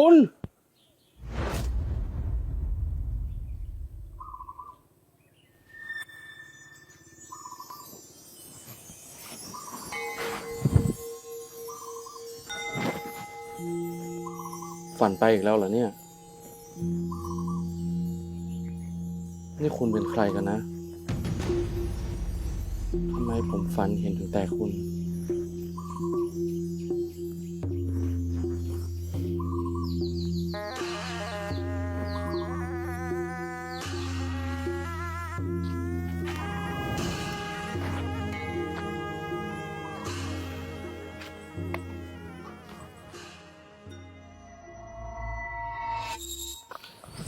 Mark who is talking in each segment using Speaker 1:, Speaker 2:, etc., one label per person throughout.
Speaker 1: คุณ ฝันไปอีกแล้วเหรอเนี่ย นี่คุณเป็นใครกันนะ ทำไมผมฝันเห็นถึงแต่คุณ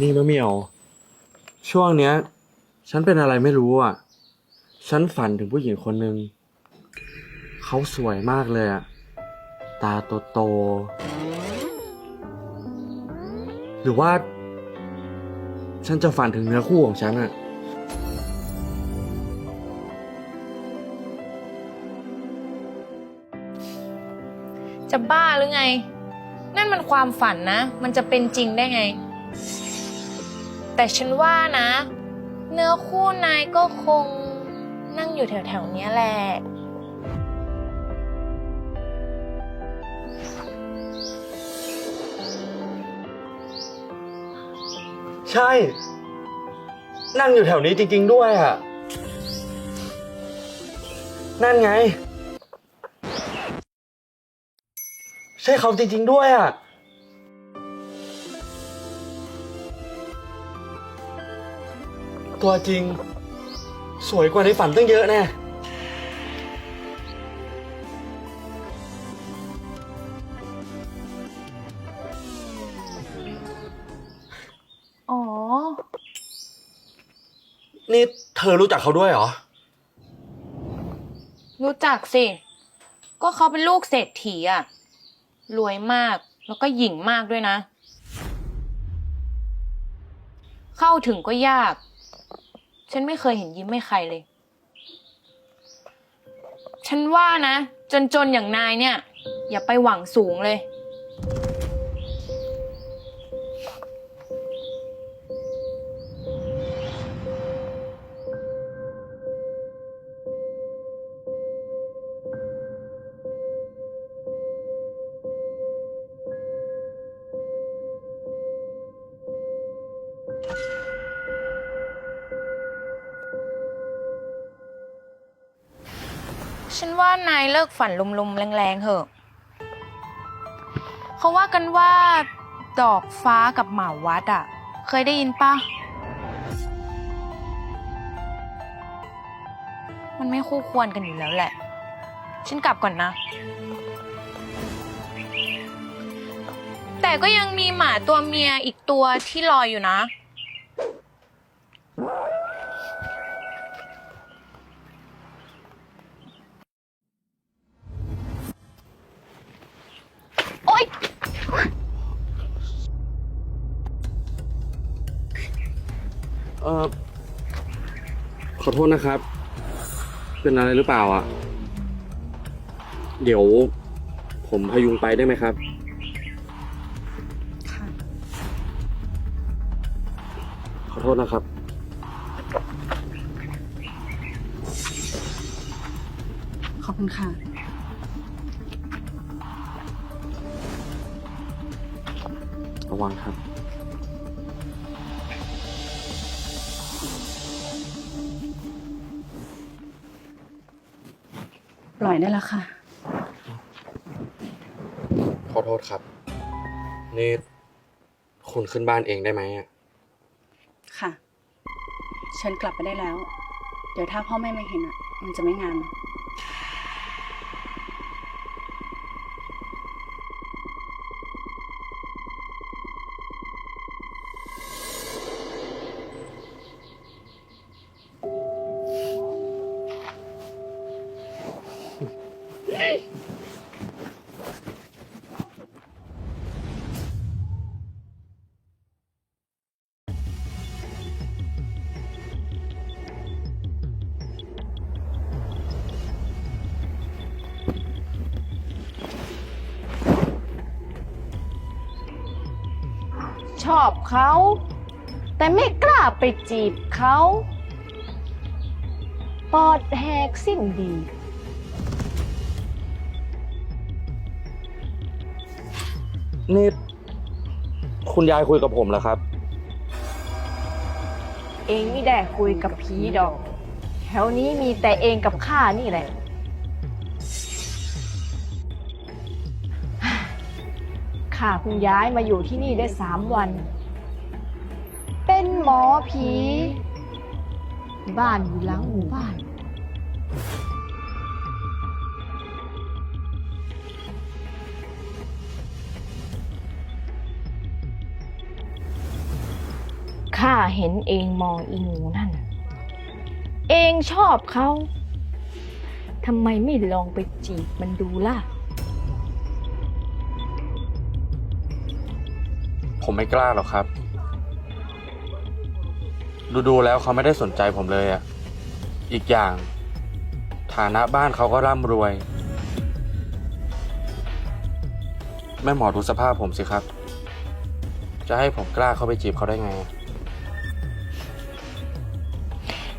Speaker 1: นี่มะเหมียว ช่วงเนี้ย ฉันเป็นอะไรไม่รู้อะ ฉันฝันถึงผู้หญิงคนหนึ่งเขาสวยมากเลยอะ ตาโตโตๆหรือว่า ฉันจะฝันถึงเนื้อคู่ของฉันอะ
Speaker 2: จะบ้าหรือไง นั่นมันความฝันนะ มันจะเป็นจริงได้ไง แต่ฉันว่านะ เนื้อคู่นายก็คงนั่งอยู่แถวๆเนี้ยแหละ
Speaker 1: ใช่ นั่งอยู่แถวนี้จริง ๆ ด้วยอะ นั่นไง ใช่เขาจริง ๆ ด้วยอะ ตัวจริง สวยกว่าในฝันตั้งเยอะแน่
Speaker 2: อ๋อ
Speaker 1: นี่เธอรู้จักเขาด้วยเหรอ
Speaker 2: รู้จักสิ ก็เขาเป็นลูกเศรษฐีอะรวยมากแล้วก็หยิ่งมากด้วยนะ เข้าถึงก็ยาก ฉันไม่เคยเห็นยิ้มให้ใครเลย ฉันว่านะ จนๆอย่างนายเนี่ย อย่าไปหวังสูงเลย ว่านายเลิกฝันลมๆแรงๆเถอะ เขาว่ากันว่า ดอกฟ้ากับหมาวัดอะเคยได้ยินปะมันไม่คู่ควรกันอยู่แล้วแหละ ฉันกลับก่อนนะ แต่ก็ยังมีหมาตัวเมียอีกตัวที่รออยู่นะ ย
Speaker 1: เออขอโทษนะครับ เป็นอะไรหรือเปล่าอะ เดี๋ยว ผมพยุงไปได้ไหมครับ
Speaker 3: ค่ะ
Speaker 1: ขอโทษนะครับ
Speaker 3: ขอบคุณค่ะ
Speaker 1: ระวังครับ
Speaker 3: ปล่อยได้แล้วค่ะ
Speaker 1: ขอโทษครับ นี่คุณขึ้นบ้านเองได้ไหมอะ
Speaker 3: ค่ะ เชิญกลับไปได้แล้ว เดี๋ยวถ้าพ่อแม่ไม่เห็นอะ มันจะไม่งาม
Speaker 4: ชอบเขา แต่ไม่กล้าไปจีบเขาปอดแหกสิ้นดี
Speaker 1: นี่ คุณยายคุยกับผมเหรอครับ
Speaker 4: เองไม่ได้คุยกับผีดอก แถวนี้มีแต่เองกับข้านี่แหละ ข้าเพิ่งย้ายมาอยู่ที่นี่ได้สามวัน เป็นหมอผี บ้านอยู่หลังหมู่บ้าน ข้าเห็นเองมองอีหนูนั่น เองชอบเขา ทำไมไม่ลองไปจีบมันดูล่ะ
Speaker 1: ผมไม่กล้าหรอกครับดูดูๆแล้วเขาไม่ได้สนใจผมเลยอะอีกอย่าง ฐานะบ้านเขาก็ร่ำรวย แม่หมอดูสภาพผมสิครับ จะให้ผมกล้าเข้าไปจีบเขาได้ไง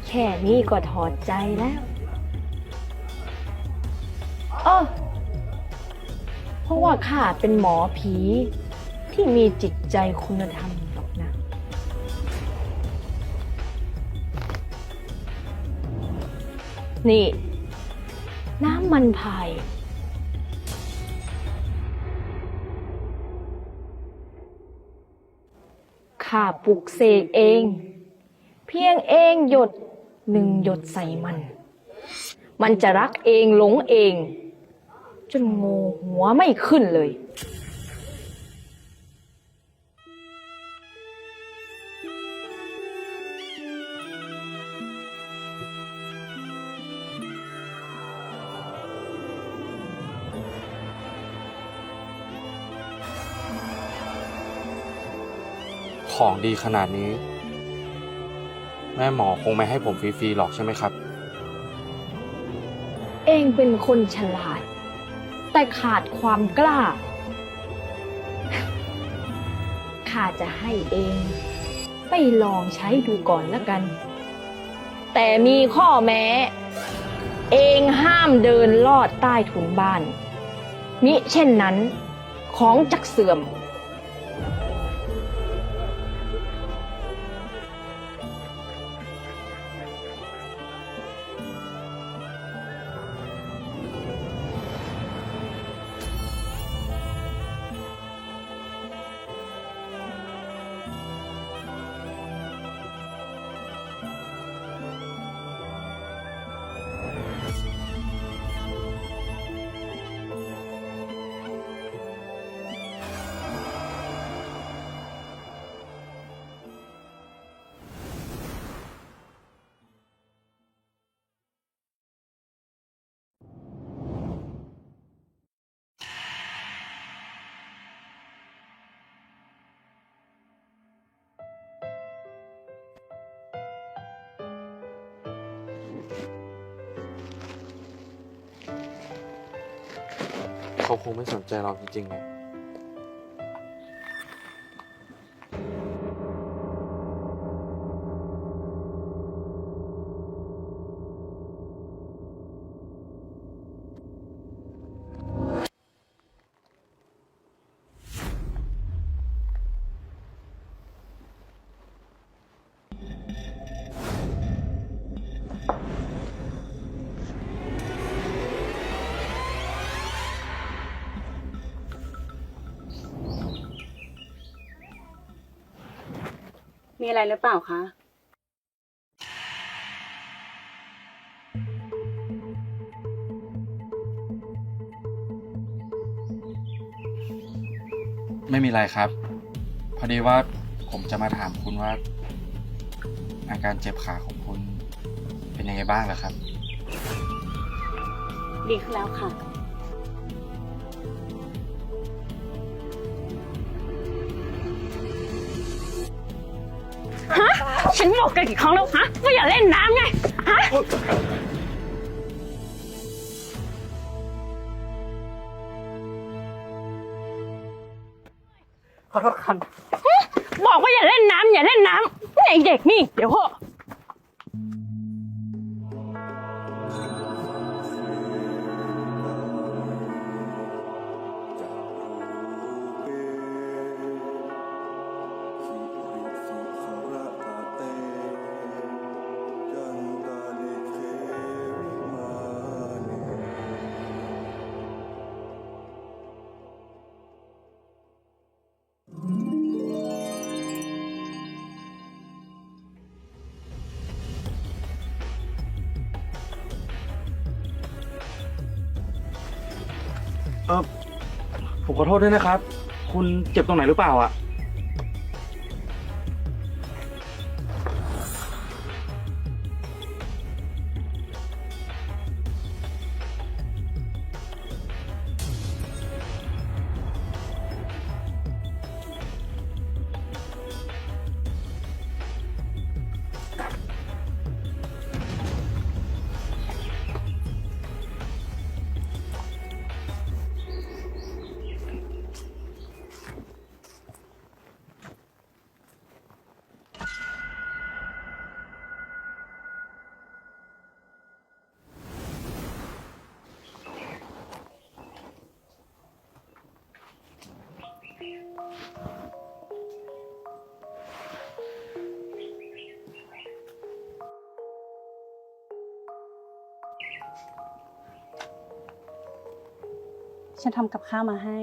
Speaker 4: แค่นี้ก็ถอดใจแล้วเออเพราะว่าข้าเป็นหมอผี ที่มีจิตใจคุณธรรมหรอกนะ นี่ น้ำมันพายข้าปลุกเสกเอง เพียงเองหยดหนึ่งหยดใส่มัน มันจะรักเองหลงเอง จนโงหัวไม่ขึ้นเลย
Speaker 1: ของดีขนาดนี้ แม่หมอคงไม่ให้ผมฟรีๆหรอกใช่ไหมครับ
Speaker 4: เองเป็นคนฉลาด แต่ขาดความกล้า ข้าจะให้เอง ไปลองใช้ดูก่อนละกัน แต่มีข้อแม้ เองห้ามเดินลอดใต้ถุนบ้าน มิเช่นนั้นของจักเสื่อม
Speaker 1: เขาคงไม่สนใจเราจริงๆเลย
Speaker 3: มีอะไรหรือเปล่าคะ
Speaker 1: ไม่มีอะไรครับ พอดีว่าผมจะมาถามคุณว่า อาการเจ็บขาของคุณเป็นยังไงบ้างเหรอครับ
Speaker 3: ดีขึ้นแล้วค่ะ
Speaker 4: ฉันบอกกันกี่ครั้งแล้วฮะว่าอย่าเล่นน้ำไงฮะ
Speaker 3: ขอโทษครับ
Speaker 4: บอกว่าอย่าเล่นน้ำอย่าเล่นน้ำไอเด็กนี่ เดี๋ยวเหอะ
Speaker 1: ขอโทษด้วยนะครับ คุณเจ็บตรงไหนหรือเปล่าอะ
Speaker 3: ฉันทำกับข้าวมาให้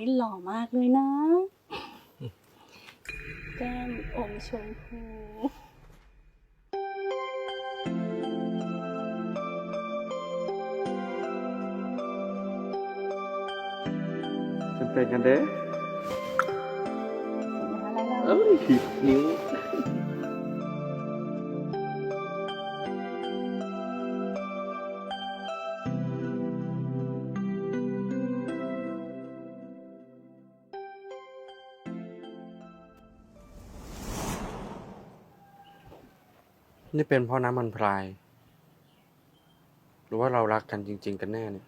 Speaker 3: นนี้หล่อมากเลยนะ แก้มอมชมพู
Speaker 1: เป็นกันเด้
Speaker 3: อะไรเรา
Speaker 1: เอ้ยนิ้ว นี่เป็นเพราะน้ำมันพราย หรือว่าเรารักกันจริง ๆ กันแน่เนี่ย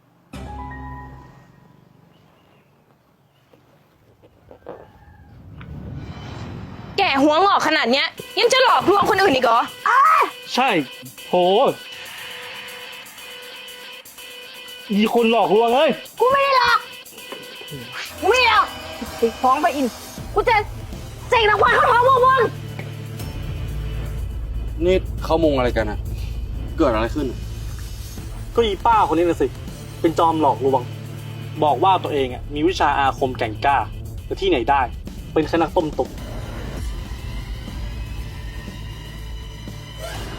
Speaker 2: แก่หัวงอกขนาดเนี้ย ยังจะหลอกลวงคนอื่นอีกเหรอ
Speaker 5: ใช่ โหมีคนหลอกลวงเลย
Speaker 4: กูไม่ได้หรอกกูไม่ได้หรอกติดฟ้องไปอิน กูจะเสกรางวัลเข้าท้องพวกมึง
Speaker 1: นี่เขามุงอะไรกันอะเกิดอะไรขึ้น
Speaker 5: ก็อีป้าคนนี้นะสิ เป็นจอมหลอกลวง บอกว่าตัวเองอะมีวิชาอาคมแก่งกล้า แต่ที่ไหนได้ เป็นแค่นักต้มตุก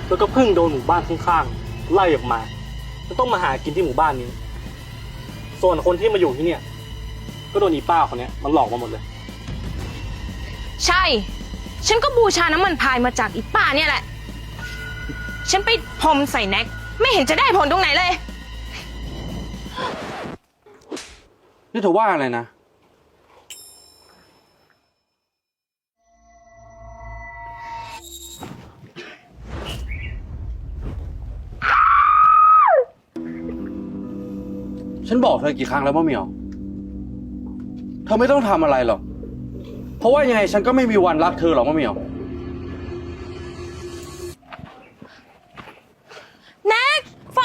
Speaker 5: แล้วก็เพิ่งโดนหมู่บ้านข้างๆไล่ออกมาแล้วต้องมาหากินที่หมู่บ้านนี้ ส่วนคนที่มาอยู่ที่เนี่ย ก็โดนอีป้าคนเนี้ยมันหลอกมาหมดเลย
Speaker 2: ใช่ ฉันก็บูชาน้ำมันพายมาจากอีป้าเนี่ยแหละ ฉันไปพรมใส่แน็ก ไม่เห็นจะได้ผลตรงไหนเลย
Speaker 1: นี่เธอว่าอะไรนะ ฉันบอกเธอกี่ครั้งแล้วว่าเหมียว เธอไม่ต้องทำอะไรหรอก เพราะว่ายังไงฉันก็ไม่มีวันรักเธอหรอกมะเหมียว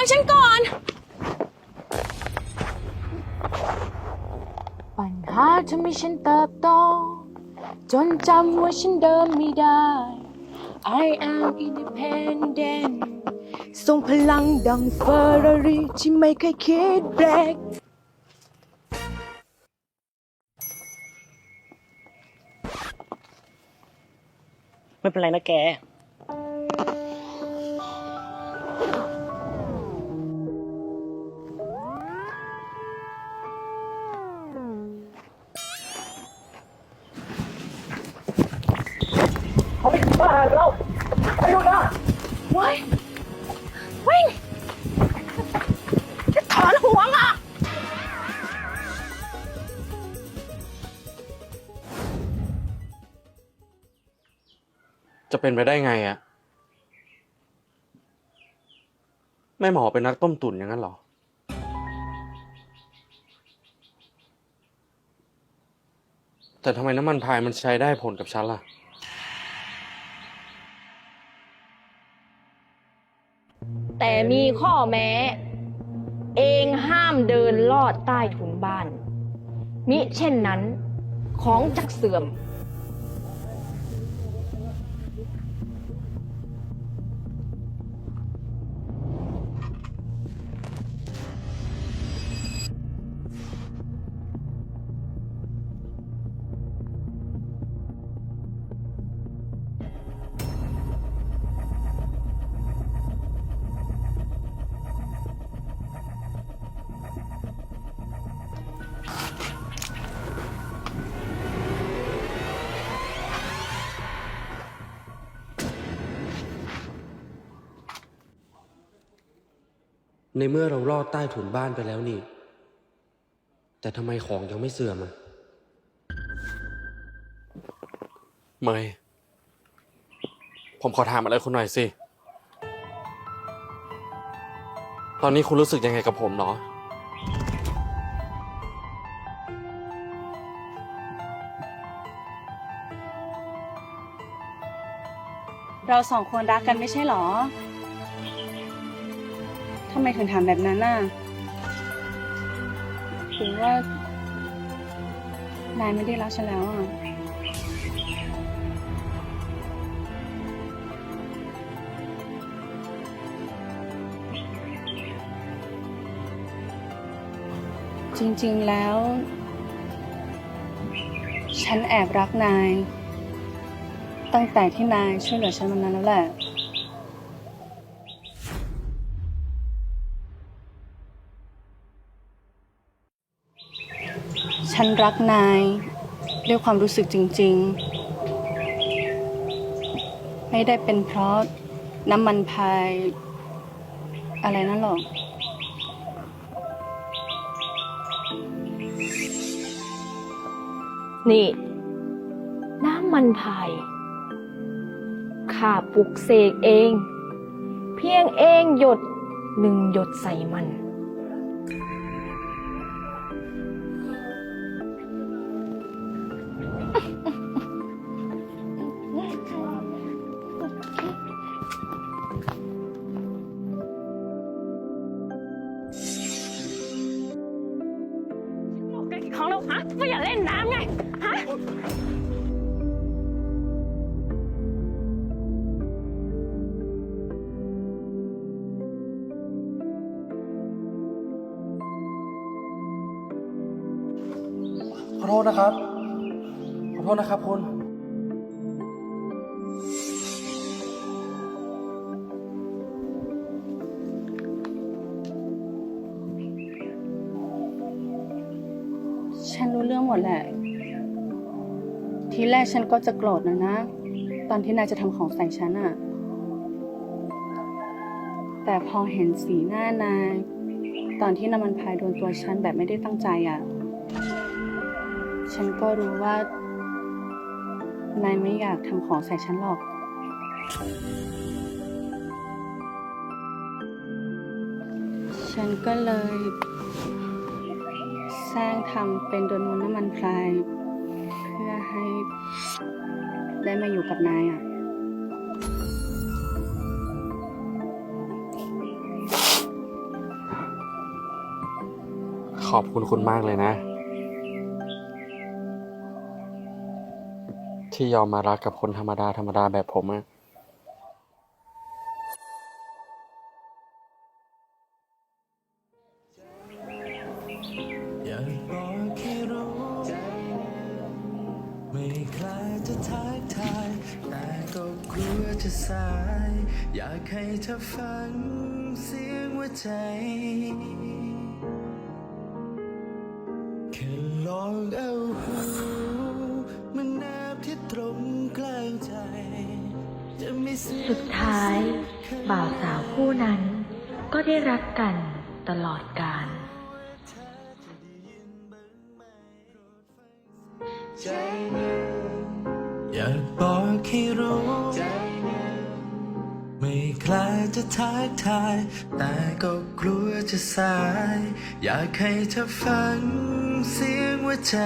Speaker 2: ฟังฉันก่อน ปัญหาทำให้ฉันเติบโต จนจำว่าฉันเดินไม่ได้
Speaker 3: I am independent ทรงพลังดังเฟอร์รารีที่ไม่เคยคิดเบรก
Speaker 5: ไม่เป็นไรนะแก
Speaker 3: ถอนหัวอะ
Speaker 1: จะเป็นไปได้ไงอะแม่หมอเป็นนักต้มตุ๋นอย่างนั้นเหรอ แต่ทำไมน้ำมันพายมันใช้ได้ผลกับฉันล่ะ
Speaker 4: แต่มีข้อแม้ เองห้ามเดินลอดใต้ถุนบ้าน มิเช่นนั้นของจักเสื่อม
Speaker 1: ในเมื่อเราลอดใต้ถุนบ้านไปแล้วนี่ แต่ทำไมของยังไม่เสื่อมอะเมยผมขอถามอะไรคุณหน่อยสิ ตอนนี้คุณรู้สึกยังไงกับผมเนาะ
Speaker 3: เราสองคนรักกันไม่ใช่หรอ ทำไมถึงถามแบบนั้นน่ะหรือว่านายไม่ได้รักฉันแล้วอะ จริงๆแล้ว ฉันแอบรักนาย ตั้งแต่ที่นายช่วยเหลือฉันวันนั้นแล้วแหละ ฉันรักนายด้วยความรู้สึกจริง ๆ ไม่ได้เป็นเพราะน้ำมันพาย อะไรนั่นหรอก
Speaker 4: นี่ น้ำมันพายข้าปลุกเสกเอง เพียงเองหยดหนึ่งหยดใส่มัน อง
Speaker 3: หมดแหละ ทีแรกฉันก็จะโกรธนะนะ ตอนที่นายจะทำของใส่ฉันอะแต่พอเห็นสีหน้านายตอนที่น้ำมันพายโดนตัวฉันแบบไม่ได้ตั้งใจอะฉันก็รู้ว่านายไม่อยากทำของใส่ฉันหรอก ฉันก็เลย สร้างทำเป็นโดนมนต์น้ำมันพราย เพื่อให้ได้มาอยู่กับนายอะ
Speaker 1: ขอบคุณคุณมากเลยนะ ที่ยอมมารักกับคนธรรมดาธรรมดาแบบผมอะจะ ฟังเสียงหัวใจแค่ลองเอาหูมันแนบที่ตรงกลางใจ จะไม่เสีย
Speaker 4: สุดท้าย บ่าวสาวคู่นั้นก็ได้รักกันตลอดกาล
Speaker 1: จะทักทาย แต่ก็กลัวจะสาย อยากให้เธอฟังเสียงหัวใจ